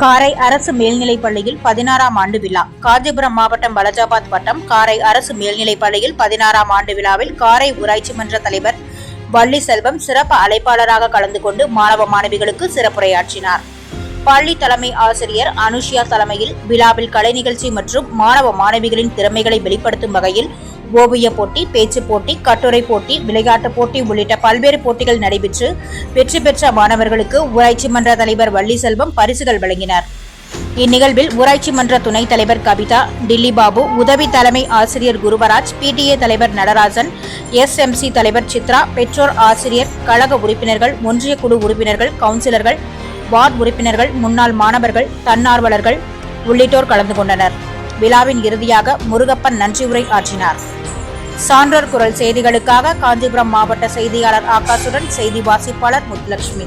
காரை அரசு மேல்நிலைப் பள்ளியில் பதினாறாம் ஆண்டு விழா. காஞ்சிபுரம் மாவட்டம் பலஜாபாத் வட்டம் காரை அரசு மேல்நிலைப் பள்ளியில் பதினாறாம் ஆண்டு விழாவில் காரை ஊராட்சி மன்ற தலைவர் வள்ளி செல்வம் சிறப்பு அழைப்பாளராக கலந்து கொண்டு மாணவ மாணவிகளுக்கு சிறப்புரையாற்றினார். பள்ளி தலைமை ஆசிரியர் அனுஷியா தலைமையில் விழாவில் கலை நிகழ்ச்சி மற்றும் மாணவ மாணவிகளின் திறமைகளை வெளிப்படுத்தும் வகையில் ஓவிய போட்டி பேச்சு போட்டி கட்டுரை போட்டி விளையாட்டுப் போட்டி உள்ளிட்ட பல்வேறு போட்டிகள் நடைபெற்று வெற்றி பெற்ற மாணவர்களுக்கு ஊராட்சி மன்ற தலைவர் வள்ளி செல்வம் பரிசுகள் வழங்கினார். இந்நிகழ்வில் ஊராட்சி மன்ற துணைத் தலைவர் கவிதா டில்லி பாபு உதவி தலைமை ஆசிரியர் குருவராஜ் பிடிஏ தலைவர் நடராஜன் எஸ்எம்சி தலைவர் சித்ரா பெற்றோர் ஆசிரியர் கழக உறுப்பினர்கள் ஒன்றிய குழு உறுப்பினர்கள் கவுன்சிலர்கள் வார்டு உறுப்பினர்கள் முன்னாள் மாணவர்கள் தன்னார்வலர்கள் உள்ளிட்டோர் கலந்து கொண்டனர். விழாவின் இறுதியாக முருகப்பன் நன்றியுரை ஆற்றினார். சான்றோர் குரல் செய்திகளுக்காக காஞ்சிபுரம் மாவட்ட செய்தியாளர் ஆகாஷுடன் செய்தி வாசிப்பாளர் முத்துலட்சுமி.